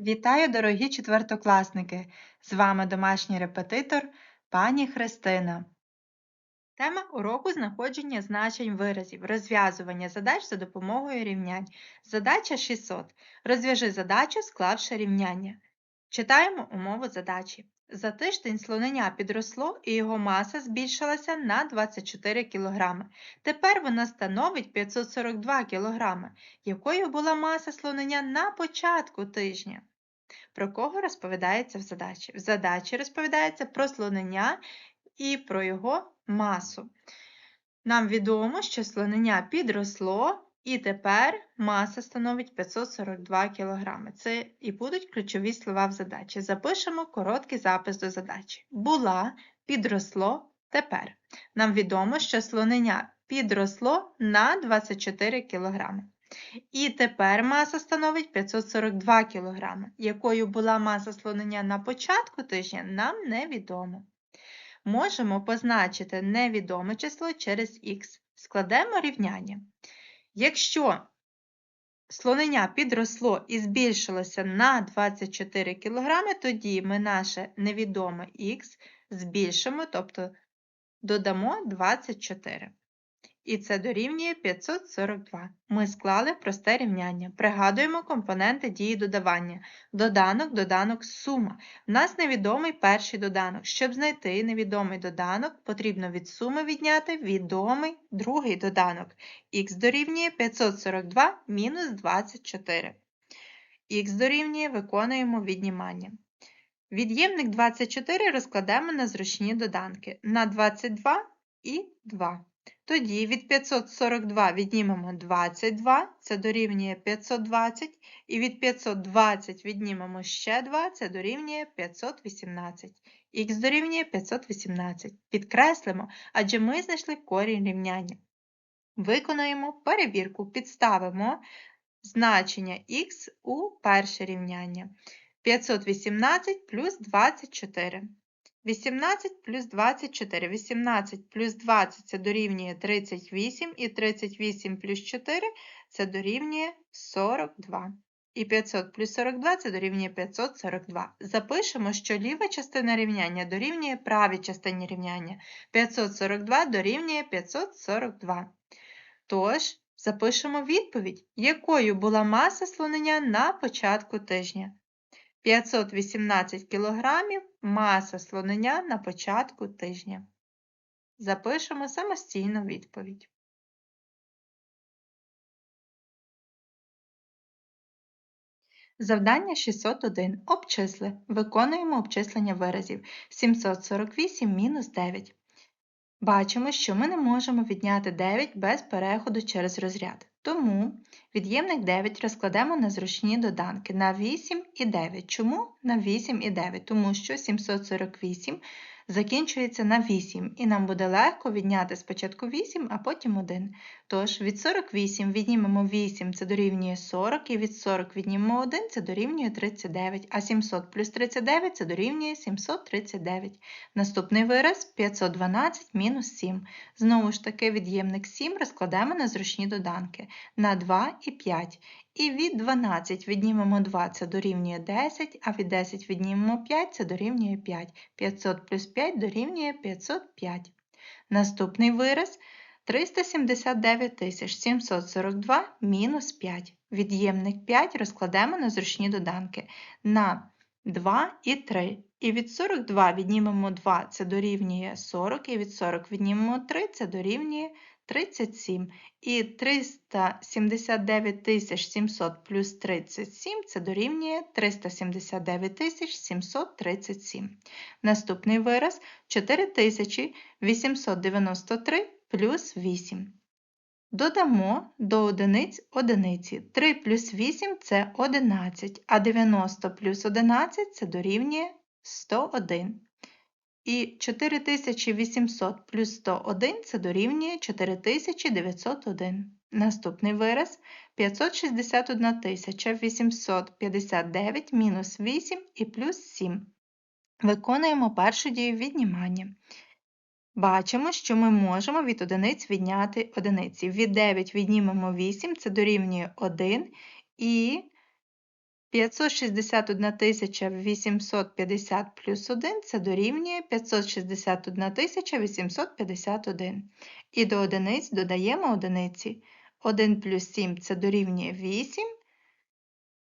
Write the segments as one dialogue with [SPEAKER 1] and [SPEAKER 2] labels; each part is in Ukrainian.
[SPEAKER 1] Вітаю, дорогі четвертокласники! З вами домашній репетитор пані Христина. Тема уроку знаходження значень виразів, розв'язування задач за допомогою рівнянь. Задача 600. Розв'яжи задачу, склавши рівняння. Читаємо умову задачі. За тиждень слонення підросло і його маса збільшилася на 24 кг. Тепер вона становить 542 кг. Якою була маса слонення на початку тижня? Про кого розповідається в задачі? В задачі розповідається про слонення і про його масу. Нам відомо, що слонення підросло, і тепер маса становить 542 кг. Це і будуть ключові слова в задачі. Запишемо короткий запис до задачі. Була, підросло, тепер. Нам відомо, що слонення підросло на 24 кг. І тепер маса становить 542 кг. Якою була маса слонення на початку тижня, нам невідомо. Можемо позначити невідоме число через х. Складемо рівняння. Якщо слонення підросло і збільшилося на 24 кг, тоді ми наше невідоме х збільшимо, тобто додамо 24 і це дорівнює 542. Ми склали просте рівняння. Пригадуємо компоненти дії додавання. Доданок, доданок, сума. У нас невідомий перший доданок. Щоб знайти невідомий доданок, потрібно від суми відняти відомий другий доданок. Х дорівнює 542 мінус 24. Х дорівнює виконуємо віднімання. Від'ємник 24 розкладемо на зручні доданки на 22 і 2. Тоді від 542 віднімемо 22, це дорівнює 520, і від 520 віднімемо ще 2, це дорівнює 518. Х дорівнює 518. Підкреслимо, адже ми знайшли корінь рівняння. Виконаємо перевірку, підставимо значення х у перше рівняння. 518 плюс 24. 18 плюс 24. 18 плюс 20 це дорівнює 38, і 38 плюс 4 це дорівнює 42. І 500 плюс 42 це дорівнює 542. Запишемо, що ліва частина рівняння дорівнює правій частині рівняння. 542 дорівнює 542. Тож, запишемо відповідь, якою була маса слонення на початку тижня. 518 кг маса слонення на початку тижня. Запишемо самостійну відповідь. Завдання 601. Обчисли. Виконуємо обчислення виразів. 748 мінус 9. Бачимо, що ми не можемо відняти 9 без переходу через розряд. Тому від'ємник 9 розкладемо на зручні доданки на 8 і 9. Чому на 8 і 9? Тому що 748 закінчується на 8, і нам буде легко відняти спочатку 8, а потім 1. Тож від 48 віднімемо 8, це дорівнює 40, і від 40 віднімемо 1, це дорівнює 39, а 700 плюс 39 це дорівнює 739. Наступний вираз 512 мінус 7. Знову ж таки, від'ємник 7 розкладемо на зручні доданки на 2 і 5. І від 12 віднімемо 2, це дорівнює 10, а від 10 віднімемо 5, це дорівнює 5. 500 плюс 5 дорівнює 505. Наступний вираз 379 742 мінус 5. Від'ємник 5 розкладемо на зручні доданки на 2 і 3. І від 42 віднімемо 2, це дорівнює 40, і від 40 віднімемо 3, це дорівнює 37. І 379 700 плюс 37 це дорівнює 379 737. Наступний вираз 4893 плюс 8. Додамо до одиниць одиниці. 3 плюс 8 це 11, а 90 плюс 11 це дорівнює 101. І 4800 плюс 101 це дорівнює 4901. Наступний вираз 561 859 мінус 8 і плюс 7. Виконуємо першу дію віднімання. Бачимо, що ми можемо від одиниць відняти одиниці. Від 9 віднімемо 8, це дорівнює 1, і 561 850 плюс 1 це дорівнює 561 851. І до одиниць додаємо одиниці. 1 плюс 7 це дорівнює 8.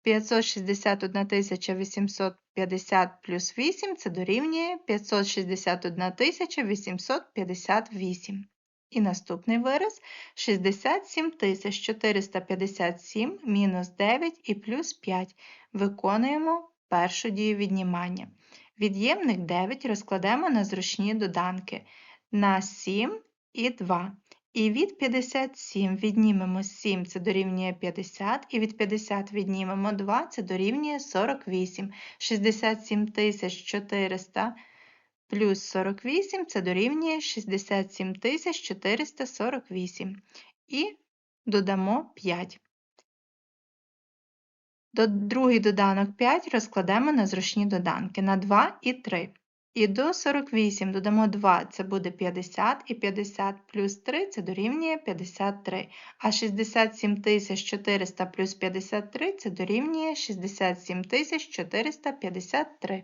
[SPEAKER 1] 561 850 плюс 8 це дорівнює 561 858. І наступний вираз 67 457 мінус 9 і плюс 5. Виконуємо першу дію віднімання. Від'ємник 9 розкладемо на зручні доданки на 7 і 2. І від 57 віднімемо 7, це дорівнює 50, і від 50 віднімемо 2, це дорівнює 48. 67 400 плюс 48 це дорівнює 67 448. І додамо 5. До другий доданок 5 розкладемо на зручні доданки на 2 і 3. І до 48 додамо 2, це буде 50, і 50 плюс 3 це дорівнює 53. А 67 400 плюс 53 це дорівнює 67 453.